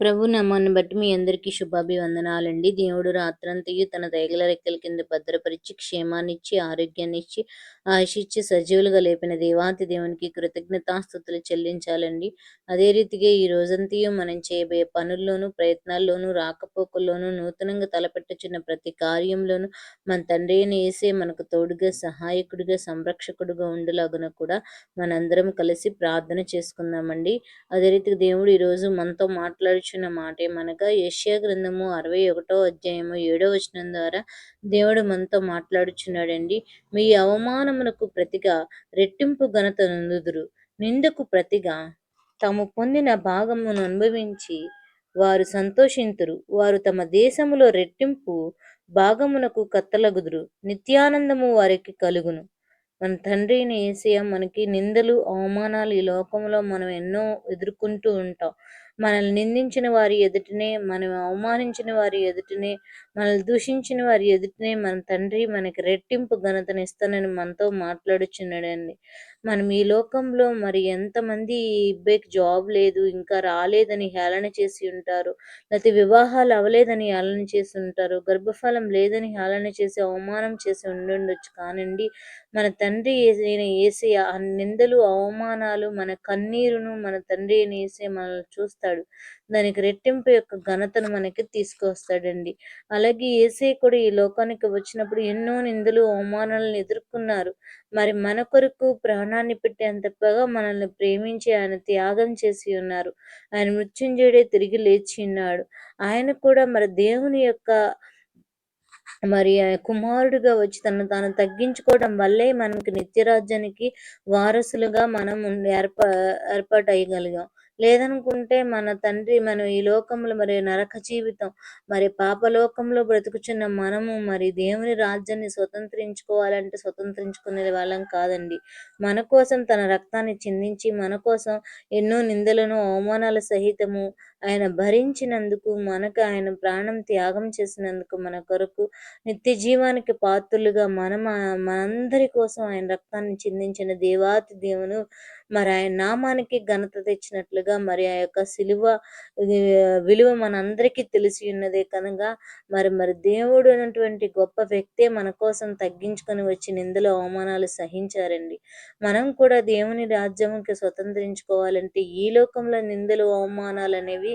ప్రభు నామాన్ని బట్టి మీ అందరికీ శుభాభివందనాలండి. దేవుడు రాత్రంతయు తన దయగల రెక్కల కింద భద్రపరిచి క్షేమాన్నిచ్చి ఆరోగ్యాన్నిచ్చి ఆశిచ్చి సజీవులుగా లేపిన దేవాతి దేవునికి కృతజ్ఞతాస్థుతులు చెల్లించాలండి. అదే రీతిగా ఈ రోజంతయు మనం చేయబోయే పనుల్లోనూ ప్రయత్నాల్లోనూ రాకపోకల్లోనూ నూతనంగా తలపెట్టుచున్న ప్రతి కార్యంలోనూ మన తండ్రి వేసే మనకు తోడుగా సహాయకుడిగా సంరక్షకుడుగా ఉండేలాగున కూడా మనందరం కలిసి ప్రార్థన చేసుకుందామండి. అదే రీతిగా దేవుడు ఈరోజు మనతో మాట్లాడు సెలవిచ్చిన మాట ఏమనగా యష్యా గ్రంథము అరవై ఒకటో అధ్యాయము ఏడో వచనం ద్వారా దేవుడు మనతో మాట్లాడుచున్నాడండి. మీ అవమానమునకు ప్రతిగా రెట్టింపు ఘనత నందుదురు. నిందకు ప్రతిగా తాము పొందిన భాగమును అనుభవించి వారు సంతోషింతురు. వారు తమ దేశములో రెట్టింపు భాగమునకు కత్తలగుదురు. నిత్యానందము వారికి కలుగును. మన తండ్రిని ఏసియా మనకి నిందలు అవమానాలు ఈ లోకంలో మనం ఎన్నో ఎదుర్కొంటూ ఉంటాం. మనల్ని నిందించిన వారి ఎదుటనే మనం అవమానించిన వారి ఎదుటనే మనల్ని దూషించిన వారి ఎదుటనే మన తండ్రి మనకి రెట్టింపు ఘనతనిస్తానని మనతో మాట్లాడుచున్నాడండి. మనం ఈ లోకంలో మరి ఎంతమంది ఇబ్బందికి జాబ్ లేదు ఇంకా రాలేదని హేళన చేసి ఉంటారు లేకపోతే వివాహాలు అవ్వలేదని హేళన చేసి ఉంటారు గర్భఫలం లేదని హేళన చేసి అవమానం చేసి ఉండుండొచ్చు. కానండి మన తండ్రి వేసే ఆ నిందలు అవమానాలు మన కన్నీరును మన తండ్రి వేసే మనల్ని చూస్తాడు. దానికి రెట్టింపు యొక్క ఘనతను మనకి తీసుకొస్తాడండి. అలాగే ఏసే కూడా ఈ లోకానికి వచ్చినప్పుడు ఎన్నో నిందలు అవమానాలను ఎదుర్కొన్నారు. మరి మన కొరకు ప్రాణాన్ని పెట్టేంతగా మనల్ని ప్రేమించి ఆయన త్యాగం చేసి ఉన్నారు. ఆయన మృత్యుంజయుడే తిరిగి లేచి ఉన్నాడు. ఆయన కూడా మరి దేవుని యొక్క మరి కుమారుడిగా వచ్చి తను తాను తగ్గించుకోవడం వల్లే మనకి నిత్యరాజ్యానికి వారసులుగా మనం ఏర్ప ఏర్పాటు అయ్యగలిగాం లేదనుకుంటే మన తండ్రి మనం ఈ లోకంలో మరి నరక జీవితం మరి పాపలోకంలో బ్రతుకుచున్న మనము మరి దేవుని రాజ్యాన్ని స్వతంత్రించుకోవాలంటే స్వతంత్రించుకునే వాళ్ళం కాదండి. మన కోసం తన రక్తాన్ని చిందించి మన కోసం ఎన్నో నిందలను అవమానాల సహితము ఆయన భరించినందుకు మనకు ఆయన ప్రాణం త్యాగం చేసినందుకు మన కొరకు నిత్య జీవానికి పాత్రులుగా మనం మనందరి కోసం ఆయన రక్తాన్ని చిందించిన దేవాతి దేవును మరి ఆయన నామానికి ఘనత తెచ్చినట్లుగా మరి ఆ యొక్క సిలువ విలువ మనందరికీ తెలిసి ఉన్నదే కనుక మరి మరి దేవుడు అన్నటువంటి గొప్ప వ్యక్తే మన కోసం తగ్గించుకొని వచ్చి నిందలు అవమానాలు సహించారండి. మనం కూడా దేవుని రాజ్యంకి స్వతంత్రించుకోవాలంటే ఈ లోకంలో నిందలు అవమానాలు అనేవి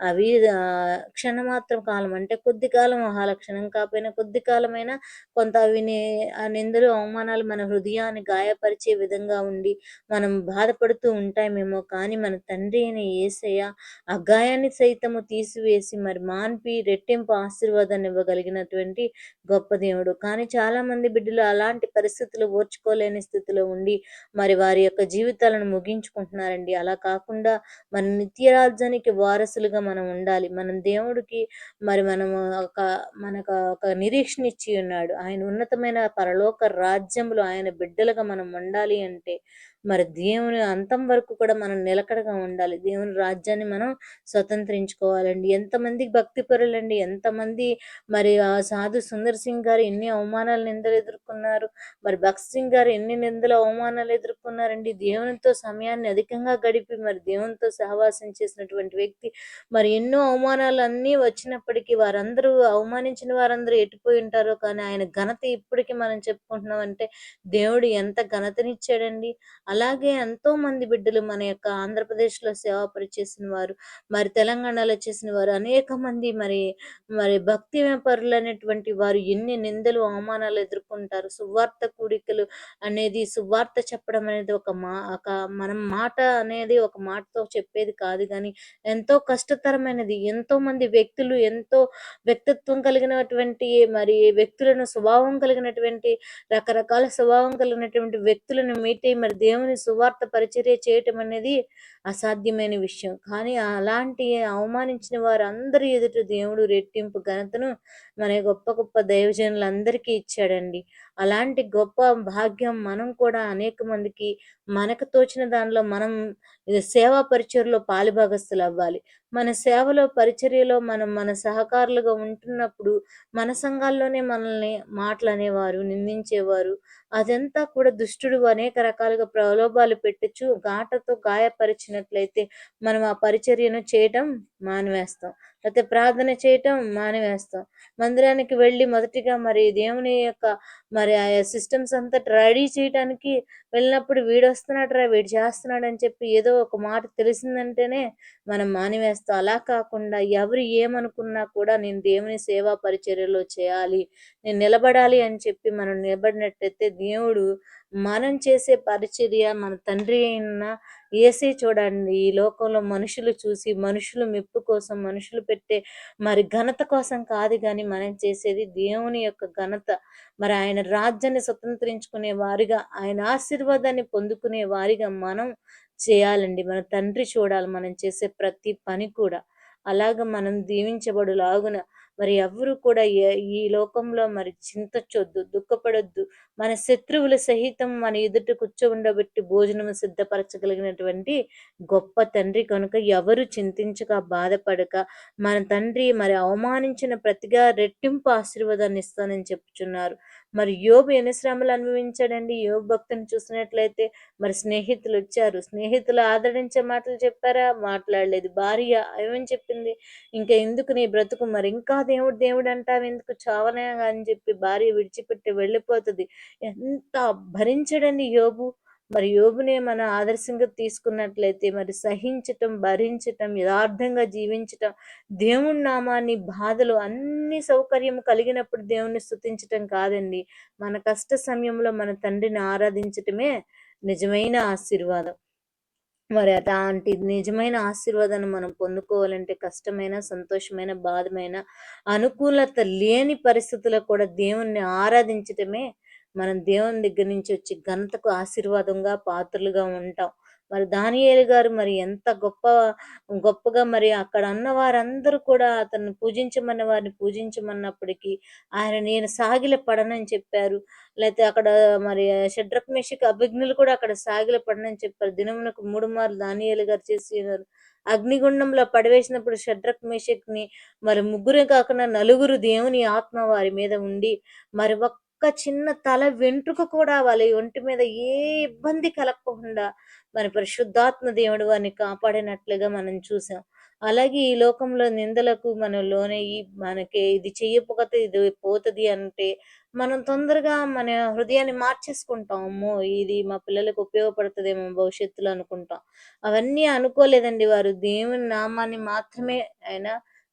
అవి క్షణమాత్రం కాలం. అంటే కొద్ది కాలం మహాలక్షణం. కాకపోయినా కొద్ది కాలమైనా కొంత అవి ఆ నిందలు అవమానాలు మన హృదయాన్ని గాయపరిచే విధంగా ఉండి మనం బాధపడుతూ ఉంటామేమో కానీ మన తండ్రి అయిన ఏసయ్య ఆ గాయాన్ని సైతము తీసివేసి మరి మాన్పి రెట్టింపు ఆశీర్వాదాన్ని ఇవ్వగలిగినటువంటి గొప్ప దేవుడు. కానీ చాలా మంది బిడ్డలు అలాంటి పరిస్థితులు ఓర్చుకోలేని స్థితిలో ఉండి మరి వారి యొక్క జీవితాలను ముగించుకుంటున్నారండి. అలా కాకుండా మన నిత్యరాజ్యానికి వారసులుగా మనం ఉండాలి. మనం దేవుడికి మరి మనము ఒక మనకు ఒక నిరీక్షణ ఇచ్చి ఉన్నాడు. ఆయన ఉన్నతమైన పరలోక రాజ్యంలో ఆయన బిడ్డలుగా మనం ఉండాలి అంటే మరి దేవుని అంతం వరకు కూడా మనం నిలకడగా ఉండాలి. దేవుని రాజ్యాన్ని మనం స్వతంత్రించుకోవాలండి. ఎంతమంది భక్తి పరులండి. ఎంతమంది మరి ఆ సాధు సుందర్ సింగ్ గారు ఎన్ని అవమానాలు నిందలు ఎదుర్కొన్నారు. మరి భక్త్ సింగ్ గారు ఎన్ని నిందలు అవమానాలు ఎదుర్కొన్నారండి. దేవునితో సమయాన్ని అధికంగా గడిపి మరి దేవునితో సహవాసం చేసినటువంటి వ్యక్తి మరి ఎన్నో అవమానాలు అన్నీ వచ్చినప్పటికీ వారందరూ అవమానించిన వారందరూ ఎటుపోయి ఉంటారో కానీ ఆయన ఘనత ఇప్పటికీ మనం చెప్పుకుంటున్నాం అంటే దేవుడు ఎంత ఘనతనిచ్చాడండి. అలాగే ఎంతో మంది బిడ్డలు మన యొక్క ఆంధ్రప్రదేశ్లో సేవ పరిచేసిన వారు మరి తెలంగాణలో చేసిన వారు అనేక మంది మరి మరి భక్తి వ్యాపారులు అనేటువంటి వారు ఎన్ని నిందలు అవమానాలు ఎదుర్కొంటారు. సువార్త కూడికలు అనేది సువార్త చెప్పడం అనేది ఒక మా ఒక మనం మాట అనేది ఒక మాటతో చెప్పేది కాదు కానీ ఎంతో కష్టతరమైనది. ఎంతో మంది వ్యక్తులు ఎంతో వ్యక్తిత్వం కలిగినటువంటి మరి వ్యక్తులను స్వభావం కలిగినటువంటి రకరకాల స్వభావం కలిగినటువంటి వ్యక్తులను మీట్ మరి దేవుని దేవుని సువార్త పరిచర్య చేయటం అనేది అసాధ్యమైన విషయం. కానీ అలాంటి అవమానించిన వారందరి ఎదుట దేవుడు రెట్టింపు ఘనతను మన గొప్ప గొప్ప దైవజనులందరికీ ఇచ్చాడండి. అలాంటి గొప్ప భాగ్యం మనం కూడా అనేక మందికి మనకు తోచిన దానిలో మనం సేవా పరిచర్లో పాలుభాగస్తులు అవ్వాలి. మన సేవలో పరిచర్యలో మనం మన సహకారులుగా ఉంటున్నప్పుడు మన సంఘాల్లోనే మనల్ని మాటలు అనేవారు నిందించేవారు. అదంతా కూడా దుష్టుడు అనేక రకాలుగా ప్రలోభాలు పెట్టచ్చు గాటతో గాయపరిచినట్లయితే మనం ఆ పరిచర్యను చేయటం మానివేస్తాం. లేకపోతే ప్రార్థన చేయటం మానివేస్తాం. మందిరానికి వెళ్ళి మొదటిగా మరి దేవుని యొక్క మరి ఆ సిస్టమ్స్ అంతా రెడీ చేయడానికి వెళ్ళినప్పుడు వీడు వస్తున్నాడు వీడు చేస్తున్నాడు అని చెప్పి ఏదో ఒక మాట తెలిసిందంటేనే మనం మానివేస్తాం. అలా కాకుండా ఎవరు ఏమనుకున్నా కూడా నేను దేవుని సేవా పరిచర్యలో చేయాలి నేను నిలబడాలి అని చెప్పి మనం నిలబడినట్టయితే దేవుడు మనం చేసే పరిచర్య మన తండ్రి అయిన ఏసే చూడండి. ఈ లోకంలో మనుషులు చూసి మనుషులు మెప్పు కోసం మనుషులు పెట్టే మరి ఘనత కోసం కాదు కానీ మనం చేసేది దేవుని యొక్క ఘనత. మరి ఆయన రాజ్యాన్ని స్వతంత్రించుకునే వారిగా ఆయన ఆశీర్వాదాన్ని పొందుకునే వారిగా మనం చేయాలండి. మన తండ్రి చూడాలి మనం చేసే ప్రతి పని కూడా. అలాగ మనం దీవించబడులాగున మరి ఎవరు కూడా ఈ లోకంలో మరి చింతచొద్దు దుఃఖపడొద్దు. మన శత్రువుల సహితం మన ఎదుట కూర్చోండబెట్టి భోజనం సిద్ధపరచగలిగినటువంటి గొప్ప తండ్రి కనుక ఎవరు చింతించక బాధపడక మన తండ్రి మరి అవమానించిన ప్రతిగా రెట్టింపు ఆశీర్వాదాన్ని ఇస్తానని చెప్పుచున్నారు. మరి యోబు ఎన్ని శ్రమలు అనుభవించాడండి? యోబు భక్తుని చూసినట్లయితే మరి స్నేహితులు వచ్చారు. స్నేహితులు ఆదరించే మాటలు చెప్పారా? మాట్లాడలేదు. భార్య ఏమని చెప్పింది? ఇంకా ఎందుకు నీ బ్రతుకు? మరి ఇంకా దేవుడు దేవుడు అంటావు ఎందుకు? చావనే అని చెప్పి భార్య విడిచిపెట్టి వెళ్ళిపోతుంది. ఎంత భరించడండి యోబు? మరి యోబునే మన ఆదర్శంగా తీసుకున్నట్లయితే మరి సహించటం భరించటం యథార్థంగా జీవించటం దేవుని నామాన్ని బాధలు అన్ని సౌకర్యం కలిగినప్పుడు దేవుణ్ణి స్థుతించటం కాదండి. మన కష్ట సమయంలో మన తండ్రిని ఆరాధించటమే నిజమైన ఆశీర్వాదం. మరి అలాంటి నిజమైన ఆశీర్వాదాన్ని మనం పొందుకోవాలంటే కష్టమైన సంతోషమైన బాధమైన అనుకూలత లేని పరిస్థితుల్లో కూడా దేవుణ్ణి ఆరాధించటమే మనం దేవుని దగ్గర నుంచి వచ్చి ఘనతకు ఆశీర్వాదంగా పాత్రలుగా ఉంటాం. మరి దానియేలు గారు మరి ఎంత గొప్ప గొప్పగా మరి అక్కడ అన్న వారందరూ కూడా అతన్ని పూజించమన్న వారిని పూజించమన్నప్పటికీ ఆయన నేను సాగిల పడనని చెప్పారు. లేకపోతే అక్కడ మరి షడ్రక్ మేషక్ అభిజ్ఞులు కూడా అక్కడ సాగిల పడనని చెప్పారు. దినమునకు మూడు మార్లు దానియేలు గారు చేసినారు. అగ్నిగుండంలో పడవేసినప్పుడు షడ్రక్ మేషక్ని మరి ముగ్గురే కాకుండా నలుగురు దేవుని ఆత్మ వారి మీద ఉండి మరి ఒక్క ఒక్క చిన్న తల వెంట్రుక కూడా వాళ్ళ ఒంటి మీద ఏ ఇబ్బంది కలగకుండా మన పరిశుద్ధాత్మ దేవుడు వారిని కాపాడినట్లుగా మనం చూసాం. అలాగే ఈ లోకంలో నిందలకు మన లోనే మనకి ఇది చెయ్యకపోతే ఇది పోతుంది అంటే మనం తొందరగా మన హృదయాన్ని మార్చేసుకుంటాం. అమ్మో ఇది మా పిల్లలకు ఉపయోగపడుతుందేమో భవిష్యత్తులో అనుకుంటాం. అవన్నీ అనుకోలేదండి వారు. దేవుని నామాన్ని మాత్రమే ఆయన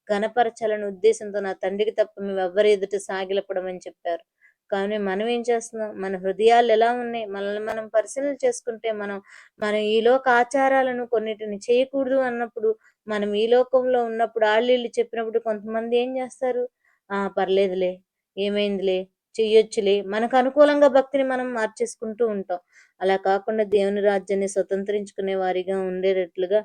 గణపరచాలని ఉద్దేశంతో నా తండ్రికి తప్ప మేము ఎవ్వరి ఎదుట సాగిలపడమని చెప్పారు. కానీ మనం ఏం చేస్తున్నాం? మన హృదయాలు ఎలా ఉన్నాయి? మనల్ని మనం పరిశీలన చేసుకుంటే మనం మనం ఈ లోక ఆచారాలను కొన్నిటిని చేయకూడదు అన్నప్పుడు మనం ఈ లోకంలో ఉన్నప్పుడు ఆళ్ళు చెప్పినప్పుడు కొంతమంది ఏం చేస్తారు? ఆ పర్లేదులే ఏమైందిలే చెయ్యొచ్చులే. మనకు అనుకూలంగా భక్తిని మనం మార్చేసుకుంటూ ఉంటాం. అలా కాకుండా దేవుని రాజ్యాన్ని స్వతంత్రించుకునే వారిగా ఉండేటట్లుగా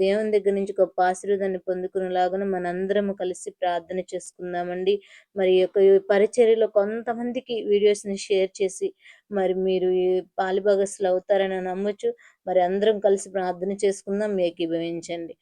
దేవుని దగ్గర నుంచి గొప్ప ఆశీర్వాదాన్ని పొందుకునేలాగా మనందరము కలిసి ప్రార్థన చేసుకుందామండి. మరి యొక్క పరిచర్యలో కొంతమందికి వీడియోస్ని షేర్ చేసి మరి మీరు ఈ పాలిభాగస్సులు అవుతారని నమ్మొచ్చు. మరి అందరం కలిసి ప్రార్థన చేసుకుందాం ఏకీభవించండి.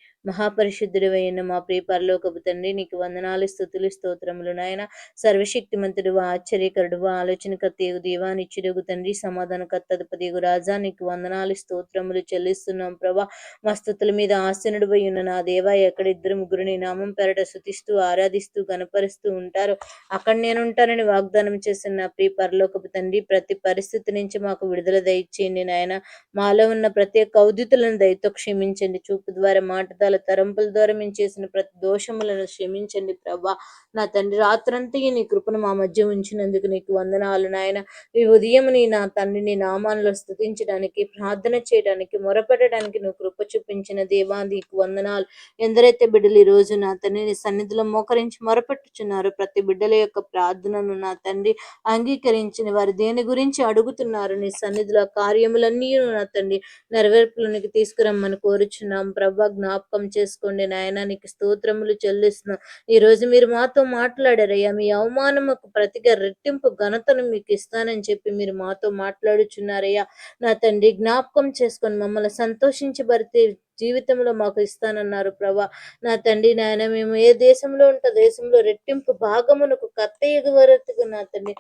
అయిన మా ప్రియ పరలోకపు తండ్రి నీకు వందనాలు స్థుతులు స్తోత్రములు నాయన. సర్వశక్తిమంతుడు ఆశ్చర్యకరుడు ఆలోచనకర్తయగు దేవానిచ్చుడుగు తండ్రి సమాధానకర్తదపదేగు రాజా నీకు వందనాలు స్తోత్రములు చెల్లిస్తున్నాం ప్రభా. మా స్థుతుల మీద ఆసనుడు ఉన్న నా దేవా ఎక్కడ ఇద్దరు ముగ్గురిని నామం పెరట శుతిస్తూ ఆరాధిస్తూ గనపరుస్తూ ఉంటారో అక్కడ నేను ఉంటానని వాగ్దానం చేసిన నా ప్రియ పరలోకపు తండ్రి ప్రతి పరిస్థితి నుంచి మాకు విడుదల దయచేయండి నాయన. మాలో ఉన్న ప్రతి కౌదితులను దయతో క్షమించండి. చూపు ద్వారా మాటదాల తరంపుల ద్వారా మేము చేసిన ప్రతి దోషములను క్షమించండి ప్రభా. నా తండ్రి రాత్రంతా నీ కృపను మా మధ్య ఉంచినందుకు నీకు వందనాలు నాయన. ఈ ఉదయం నీ నా తండ్రిని నామాల్లో స్థుతించడానికి ప్రార్థన చేయడానికి మొరపెట్టడానికి నువ్వు కృప చూపించిన దేవా నీకు వందనాలు. ఎందరైతే బిడ్డలు ఈ రోజు నా తండ్రి నీ సన్నిధిలో మోకరించి మొరపెట్టుచున్నారు ప్రతి బిడ్డల యొక్క ప్రార్థనను నా తండ్రి అంగీకరించిన వారు దేని గురించి అడుగుతున్నారు నీ సన్నిధిలో కార్యములన్నీ నా తండ్రి నెరవేర్పులోనికి తీసుకురమ్మని కోరుచున్నాం. ప్రభా జ్ఞాపకం చేసుకోండి నాయన నీకు స్తోత్రములు చెల్లిస్తున్నాం. ఈ రోజు మీరు మాతో మాట్లాడారయ్యా మీ అవమానముకు ప్రతిగా రెట్టింపు ఘనతను మీకు ఇస్తానని చెప్పి మీరు మాతో మాట్లాడుచున్నారయ్యా. నా తండ్రి జ్ఞాపకం చేసుకొని మమ్మల్ని సంతోషించబడితే జీవితంలో మాకు ఇస్తానన్నారు ప్రభా. నా తండ్రి నాయన మేము ఏ దేశంలో ఉంటే దేశంలో రెట్టింపు భాగమునకు కత్త వరకు నా తండ్రి.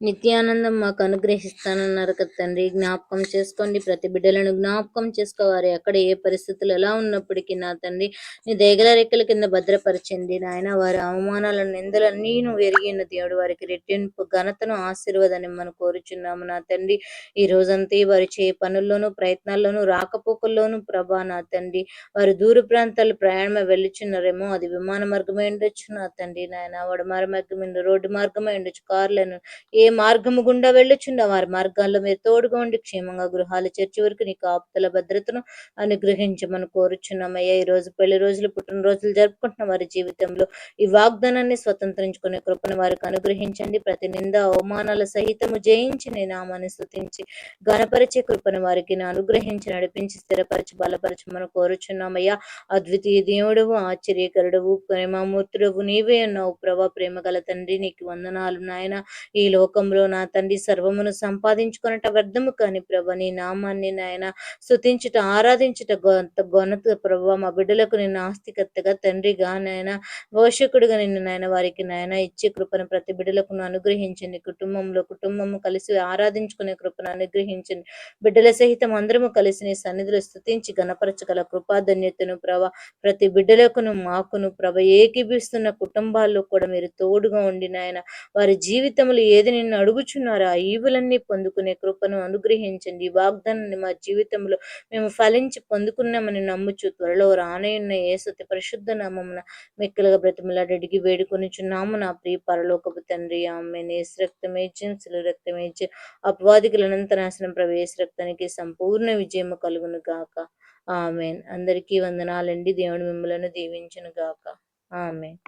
నిత్యానందం మాకు అనుగ్రహిస్తానన్నారు కదా తండ్రి. జ్ఞాపకం చేసుకోండి. ప్రతి బిడ్డలను జ్ఞాపకం చేసుకోవాలి. అక్కడ ఏ పరిస్థితులు ఎలా ఉన్నప్పటికీ నా తండ్రి నీ దేగల రెక్కల కింద భద్రపరచండి నాయన వారి అవమానాలను నిందలన్నీ నువ్వు ఎరిగిన దేవుడు. వారికి రెట్టింపు ఘనతను ఆశీర్వదని మనం కోరుచున్నాము నా తండ్రి. ఈ రోజంతా వారి చే పనుల్లోనూ ప్రయత్నాల్లోనూ రాకపోకల్లోనూ ప్రభా నా తండ్రి. వారి దూర ప్రాంతాలు ప్రయాణం వెళ్ళుచున్నారేమో. అది విమాన మార్గమే ఉండొచ్చు నా తండ్రి నాయన. వాడు మార్గం రోడ్డు మార్గమే ఉండొచ్చు. కార్లను ఏ మార్గము గుండా వెళ్ళుచున్న వారి మార్గాల్లో మీరు తోడుగా ఉండి క్షేమంగా గృహాలు చర్చి వరకు నీ కాపుతల భద్రతను అనుగ్రహించమని కోరుచున్నామయ్యా. ఈ రోజు పెళ్ళి రోజులు పుట్టినరోజులు జరుపుకుంటున్న వారి జీవితంలో ఈ వాగ్దానాన్ని స్వతంత్రించుకునే కృపను వారికి అనుగ్రహించండి. ప్రతి నింద అవమానాల సహితము జయించి నేను నామాన్ని స్థుతించి గణపరిచే కృపను వారికి అనుగ్రహించి నడిపించి స్థిరపరచి బలపరచమని కోరుచున్నామయ్యా. అద్వితీయ దేవుడు ఆశ్చర్యకరుడవు ప్రేమమూర్తుడవు నీవే ఉన్నావు. ప్రభా ప్రేమ గల తండ్రి నీకు వందనాలు నాయన. ఈ లోకంలో నా తండ్రి సర్వమును సంపాదించుకున్నట వ్యర్థము కాని ప్రభ నీ నామాన్ని నాయన స్థుతించుట ఆరాధించుట గొనత ప్రభ మా బిడ్డలకు నేను ఆస్తికత్తగా తండ్రిగా నాయన పోషకుడుగా నిన్ను నాయన వారికి నాయన ఇచ్చే కృపను ప్రతి బిడ్డలకు అనుగ్రహించండి. కుటుంబంలో కుటుంబము కలిసి ఆరాధించుకునే కృపను అనుగ్రహించండి. బిడ్డల సహితం అందరము కలిసి నీ సన్నిధిలో స్థుతించి గణపరచగల కృపాధన్యతను ప్రభ ప్రతి బిడ్డలకును మాకును ప్రభ ఏకీభిస్తున్న కుటుంబాల్లో కూడా మీరు తోడుగా ఉండి నాయన వారి జీవితములు ఏ ఏది నిన్ను అడుగుచున్నారో ఆ ఈవులన్నీ పొందుకునే కృపను అనుగ్రహించండి. ఈ వాగ్దానాన్ని మా జీవితంలో మేము ఫలించి పొందుకున్నామని నమ్ముచు త్వరలో రానయున్న ఏసతి పరిశుద్ధ నామమున మెక్కలుగా బ్రతిమలాడి అడిగి వేడుకొనిచున్నాము. నా ప్రియ పరలోకపు తండ్రి ఆమె నేసు రక్తమేజ్యం శిలు రక్తమేజ్యం అపవాదికుల అనంతనాశనం ప్రవేశ రక్తానికి సంపూర్ణ విజయము కలుగును గాక. ఆమెన్. అందరికీ వందనాలండి. దేవుడు మిమ్మలను దీవించును గాక. ఆమెన్.